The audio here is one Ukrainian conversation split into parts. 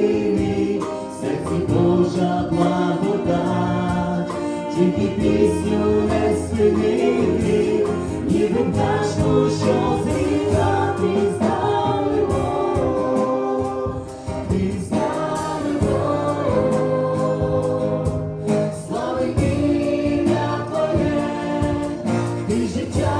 в серці Божа благодать, тільки пісню не спинити, ніби пташку, що зліта ти знаймо, ти знаймо. Слави ім'я Твоє, ти життя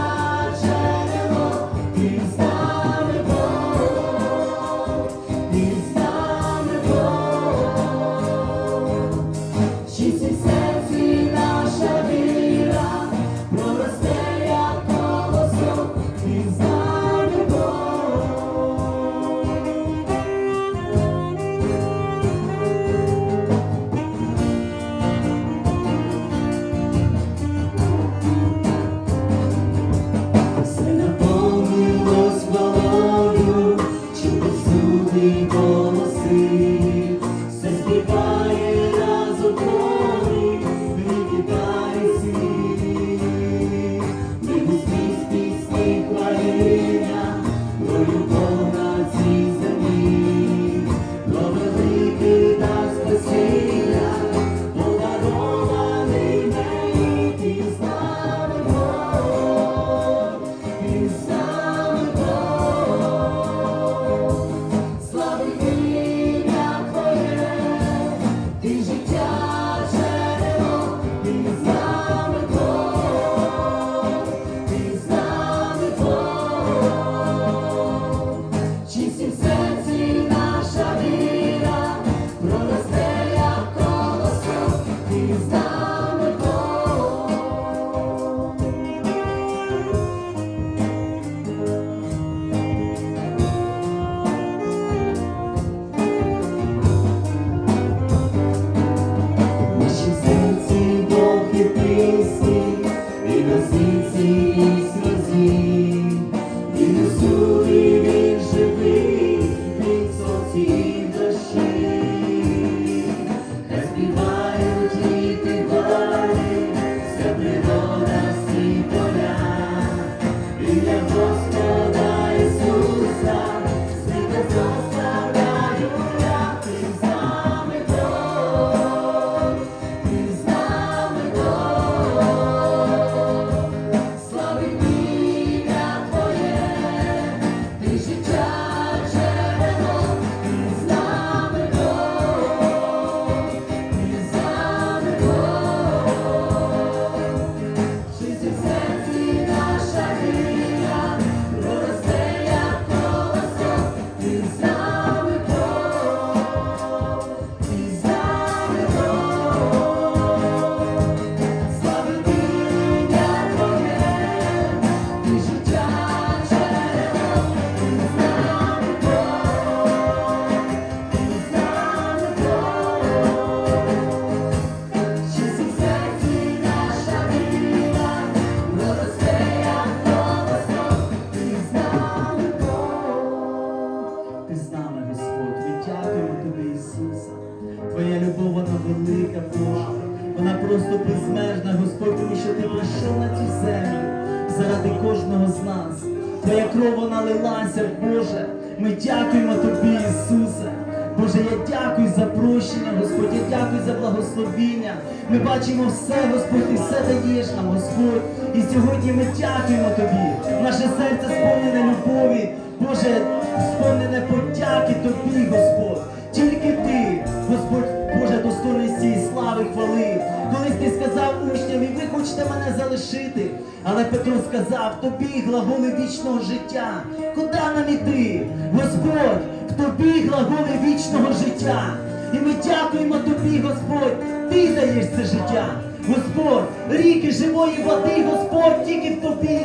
дякую за благословіння. Ми бачимо все, Господь, ти все даєш нам, Господь. І сьогодні ми дякуємо Тобі. Наше серце сповнене любові, Боже, сповнене подяки Тобі, Господь. Тільки ти, Господь, Боже, достойний цієї слави, хвали. Колись ти сказав учням, і ви хочете мене залишити. Але Петро сказав, тобі глаголи вічного життя. Куди нам іти? Господь, в тобі глаголи вічного життя. І ми дякуємо тобі, Господь, ти даєш це життя. Господь, ріки живої води, Господь, тільки в тобі.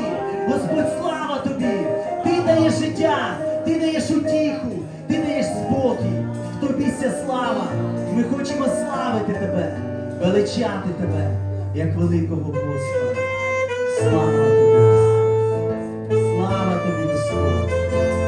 Господь, слава тобі! Ти даєш життя, ти даєш утіху, ти даєш спокій. В тобі вся слава. Ми хочемо славити тебе, величати тебе, як великого Господа. Слава тобі! Слава тобі, Господь!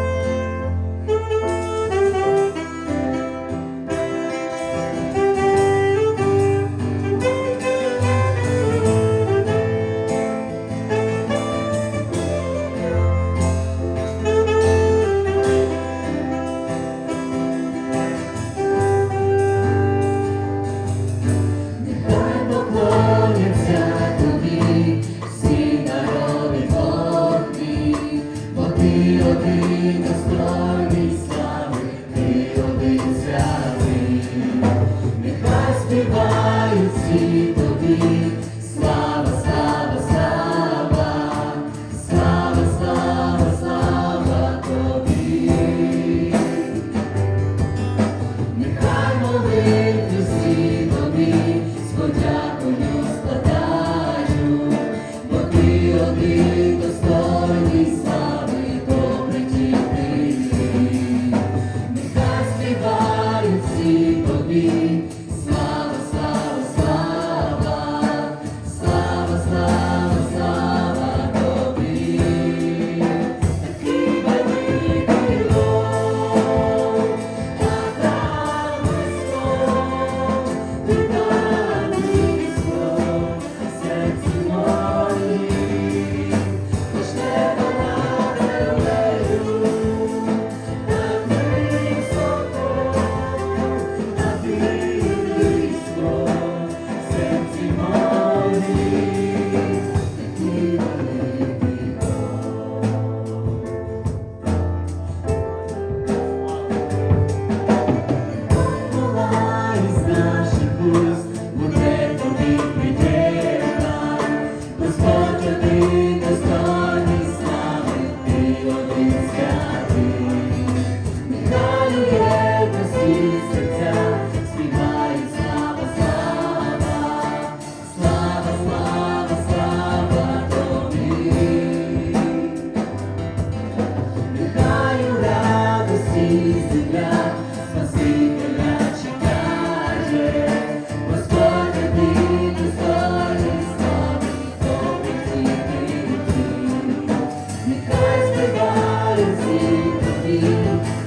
you.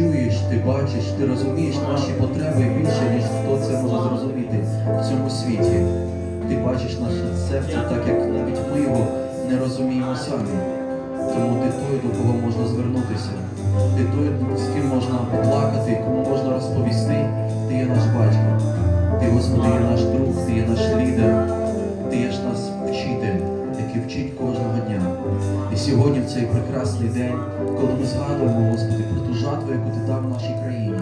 Чуєш, ти бачиш, ти розумієш наші потреби більше, ніж хто це може зрозуміти в цьому світі. Ти бачиш наше серце так, як навіть ми його не розуміємо самі. Тому ти той, до кого можна звернутися. Ти той, з ким можна поплакати, кому можна розповісти. Ти є наш батько. Ти, Господи, є наш друг, ти є наш лідер, ти є ж нас вчитель, який вчить. І сьогодні, в цей прекрасний день, коли ми згадуємо, Господи, про ту жатву, яку ти дав нашій країні,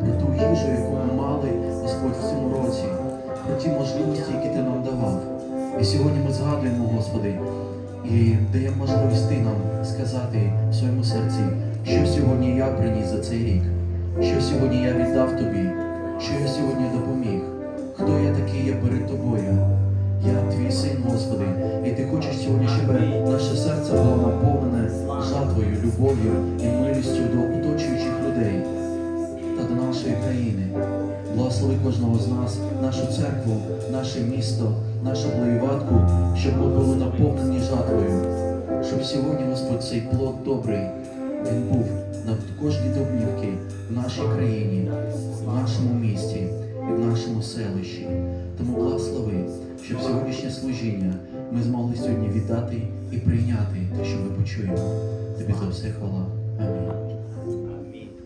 про ту їжу, яку ми мали, Господь, в цьому році, про ті можливості, які ти нам давав. І сьогодні ми згадуємо, Господи, і даємо можливість ти нам сказати в своєму серці, що сьогодні я приніс за цей рік, що сьогодні я віддав тобі, що я сьогодні допоміг, хто я такий є перед тобою. Я твій син, Господи, і ти хочеш сьогодні, щоб наше серце було наповнене жатвою, любов'ю і милістю до оточуючих людей та до нашої країни. Благослови кожного з нас, нашу церкву, наше місто, нашу благіватку, щоб ми були наповнені жатвою, щоб сьогодні, Господь, цей плод добрий, він був на кожній домівці в нашій країні, в нашому місті і в нашому селищі. Тому благослови, щоб сьогоднішнє служіння ми змогли сьогодні віддати і прийняти те, що ми почуємо. Тобі за все хвала. Амінь.